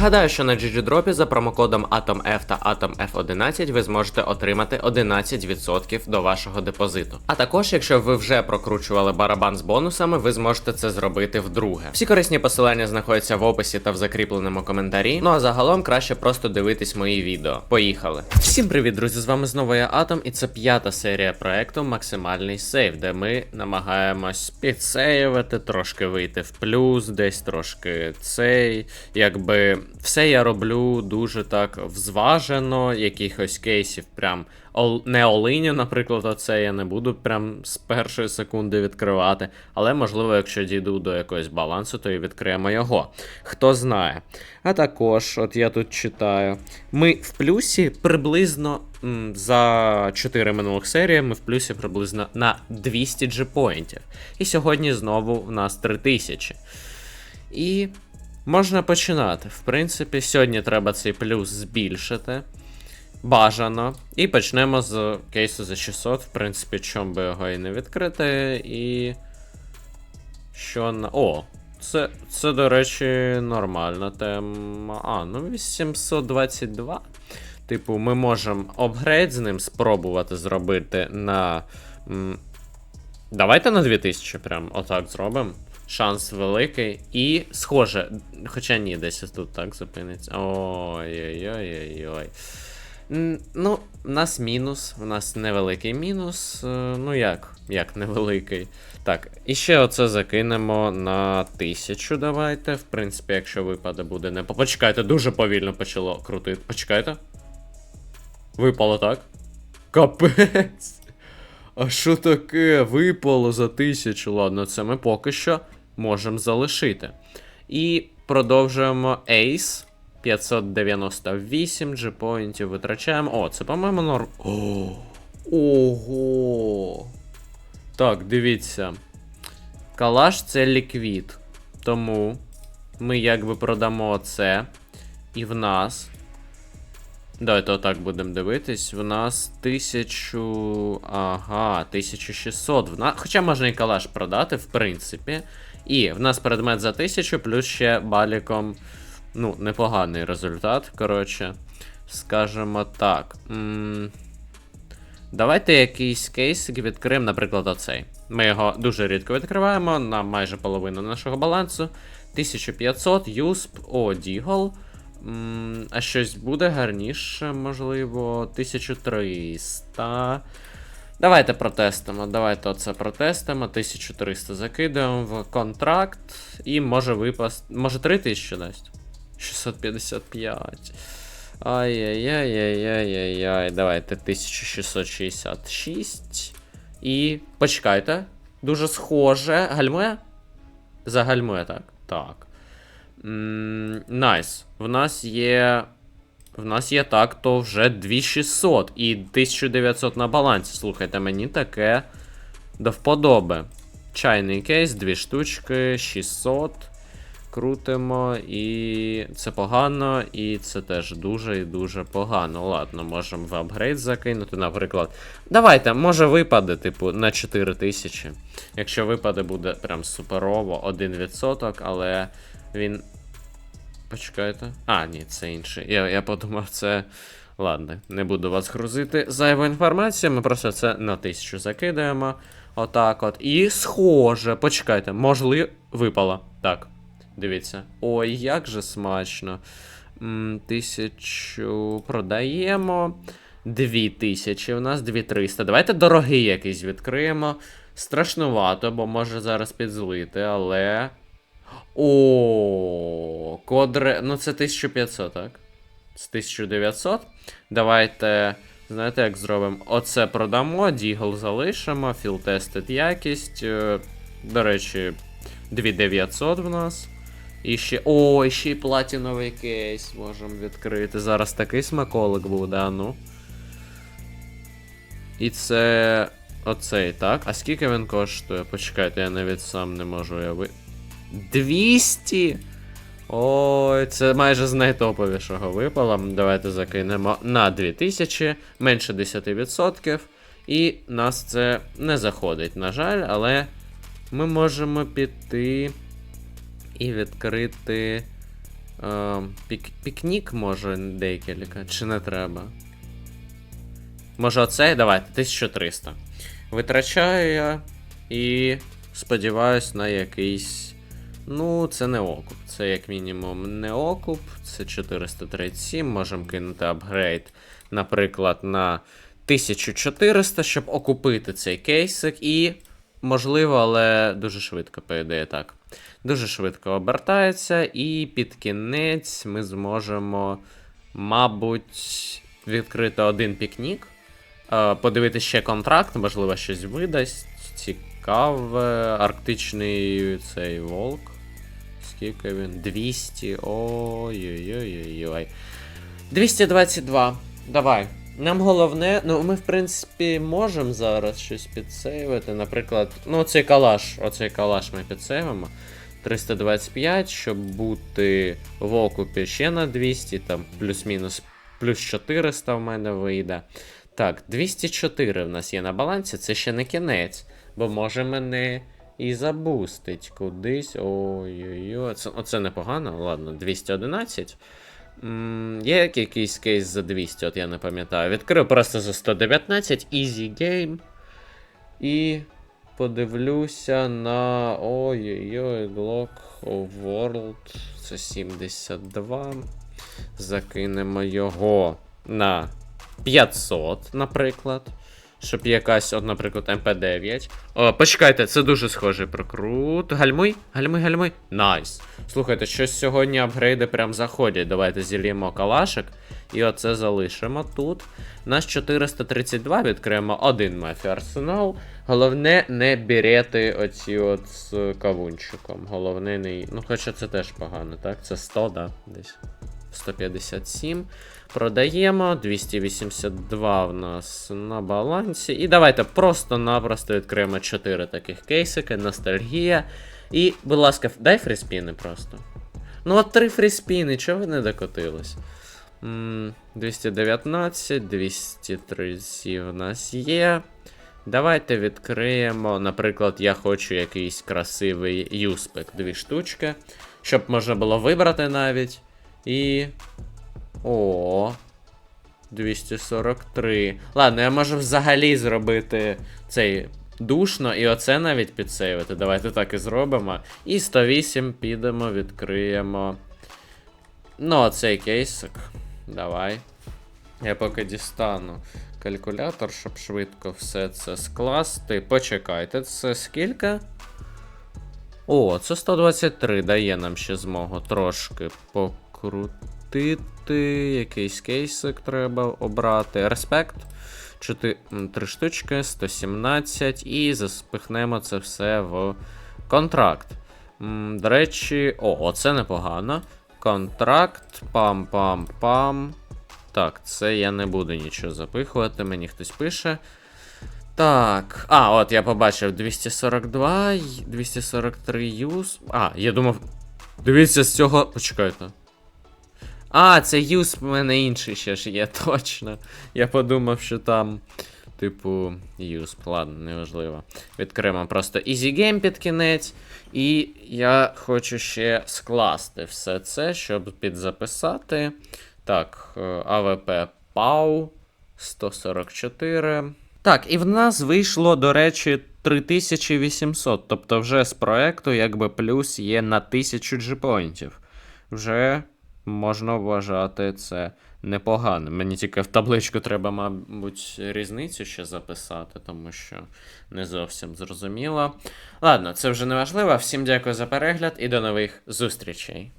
Нагадаю, що на GGDrop за промокодом AtomF та AtomF11 ви зможете отримати 11% до вашого депозиту. А також, якщо ви вже прокручували барабан з бонусами, ви зможете це зробити вдруге. Всі корисні посилання знаходяться в описі та в закріпленому коментарі. Ну а загалом краще просто дивитись мої відео. Поїхали! Всім привіт, друзі! З вами знову я Атом, і це п'ята серія проекту Максимальний сейв, де ми намагаємось підсеювати, трошки вийти в плюс, десь трошки цей. Якби все я роблю дуже так взважено, якихось кейсів прям не олиню, наприклад, оце я не буду прям з першої секунди відкривати. Але можливо, якщо дійду до якогось балансу, то і відкриємо його. Хто знає. А також, от я тут читаю, ми в плюсі приблизно м, за 4 минулих серії ми в плюсі приблизно на 200 джипоінтів. І сьогодні знову в нас 3000. І можна починати. В принципі, сьогодні треба цей плюс збільшити. Бажано. І почнемо з кейсу за 600. В принципі, чом би його і не відкрити. І. Що на. О! Це, це, до речі, нормальна тема. А, ну 822. Типу, ми можемо апгрейд з ним спробувати зробити на. Давайте на 2000 прям отак зробимо. Шанс великий. І схоже. Хоча ні, десь тут так зупиниться. Ой-ой-ой-ой-ой. Ну, в нас мінус, в нас невеликий мінус. е, Ну як? Як невеликий. Так, і ще оце закинемо на 1000, давайте. В принципі, якщо випаде, буде не. Почекайте, дуже повільно почало крутити. Почекайте. Випало так. Капець. А що таке? Випало за 1000. Ладно, це ми поки що можемо залишити. І продовжуємо Ace. 598 джипоінтів витрачаємо. О, це, по-моєму, норм. О, ого. Так, дивіться. Калаш це ліквід. Тому ми якби продамо це. І в нас. Давайте отак будемо дивитись. В нас 1000. Ага, 1600. В на... Хоча можна і калаш продати, в принципі. І в нас предмет за 1000, плюс ще баліком. Ну, непоганий результат. Коротше, скажемо так. м Давайте якийсь кейсик відкриємо, наприклад, оцей. Ми його дуже рідко відкриваємо на майже половину нашого балансу. 1500, юсп, о, дігл. А щось буде гарніше, можливо, 1300. Давайте протестимо. Давайте оце протестимо. 1300 закидаємо в контракт. І може випасти. Може 3000 дасть? 655. Ай-яй-яй-яй-яй-яй. Давайте 1666. І. Почекайте. Дуже схоже. Гальмує? Загальмує, так. Так. Найс. В нас є. В нас є так, то вже 2600 і 1900 на балансі. Слухайте, мені таке до вподоби. Чайний кейс, дві штучки, 600. Крутимо, і це погано, і це теж дуже і дуже погано. Ладно, можемо в апгрейд закинути, наприклад. Давайте, може випаде, типу, на 4000. Якщо випаде, буде прям суперово, 1%, але він. Почекайте. А, ні, це інший. Я, я подумав, це. Ладно, не буду вас грузити зайву інформацію, ми просто це на 1000 закидаємо. Отак от. І схоже, почекайте, можливо, випало. Так. Дивіться. Ой, як же смачно. Тисячу продаємо. Дві тисячі у нас, дві триста. Давайте дорогий якийсь відкриємо. Страшнувато, бо може зараз підзлити, але. О, кодре. Ну, це 1500, так? З 1900. Давайте. Знаєте, як зробимо? Оце продамо, дігл залишимо, філтестед якість. е, До речі, 2900 в нас. І ще. О, ще й платіновий кейс можемо відкрити. Зараз такий смаколик буде, а ну. І це. Оцей, так? А скільки він коштує? Почекайте, я навіть сам не можу уявити. 200? Ой, це майже з найтоповішого випало. Давайте закинемо на 2000, менше 10%. І нас це не заходить, на жаль, але ми можемо піти і відкрити Е, пік, пікнік може декілька, чи не треба? Може оцей? Давайте, 1300. Витрачаю я і сподіваюсь на якийсь. Ну, це не окуп. Це як мінімум не окуп. Це 437. Можемо кинути апгрейд, наприклад, на 1400, щоб окупити цей кейсик. І, можливо, але дуже швидко, по ідеї, так. Дуже швидко обертається, і під кінець ми зможемо, мабуть, відкрити один пікнік. Подивитися ще контракт, можливо, щось видасть. Цікаве. Арктичний цей волк. Скільки він? 200. Ой-ой-ой-ой. 222. Давай. Нам головне, ну ми в принципі можемо зараз щось підсейвити. Наприклад, ну цей калаш, оцей калаш ми підсейвимо. 325, щоб бути в окупі ще на 200, там плюс-мінус плюс 400 в мене вийде. Так, 204 в нас є на балансі, це ще не кінець, бо може мене і забустить кудись. Ой-ой-ой, це, оце непогано. Ладно, 211. М, є якийсь кейс за 200, от я не пам'ятаю. Відкрив просто за 119, easy game. І подивлюся на. Ой-ой-ой, Glock of World. Це 72. Закинемо його на 500, наприклад. Щоб якась, от, наприклад, МП9. О, почекайте, це дуже схожий прокрут. Гальмуй, гальмуй, гальмуй. Найс. Слухайте, щось сьогодні апгрейди прям заходять. Давайте зіліємо калашик. І оце залишимо тут. Наш 432 відкриємо один мафі арсенал. Головне не берети оці от з кавунчиком. Головне не. Ну, хоча це теж погано, так? Це 100, да? Десь. 157. Продаємо. 282 в нас на балансі. І давайте просто-напросто відкриємо 4 таких кейсики, ностальгія. І, будь ласка, дай фріспіни просто. Ну, от 3 фріспіни, чого ви не докотились? 219, 230 в нас є. Давайте відкриємо. Наприклад, я хочу якийсь красивий юспек. Дві штучки. Щоб можна було вибрати навіть. І. О. 243. Ладно, я можу взагалі зробити цей душно, і оце навіть підсейвити. Давайте так і зробимо. І 108 підемо, відкриємо. Ну, оцей кейсик. Давай. Я поки дістану калькулятор, щоб швидко все це скласти. Почекайте, це скільки? О, це 123 дає нам ще змогу трошки покрутити. Якийсь кейсик треба обрати. Респект. 4, 3 штучки, 117. І заспихнемо це все в контракт. До речі, о, оце непогано. Контракт, пам-пам-пам. Так, це я не буду нічого запихувати, мені хтось пише. Так. А, от я побачив 242, 243 юз. А, я думав. Дивіться з цього. Почекайте. А, це юз в мене інший ще ж є, точно. Я подумав, що там. Типу, юз, ладно, неважливо. Відкриємо просто Easy Game під кінець. І я хочу ще скласти все це, щоб підзаписати. Так, е, АВП PAU 144. Так, і в нас вийшло, до речі, 3800. Тобто вже з проекту якби плюс є на 1000 джипоінтів. Вже можна вважати це непогано. Мені тільки в табличку треба, мабуть, різницю ще записати, тому що не зовсім зрозуміло. Ладно, це вже не важливо. Всім дякую за перегляд і до нових зустрічей.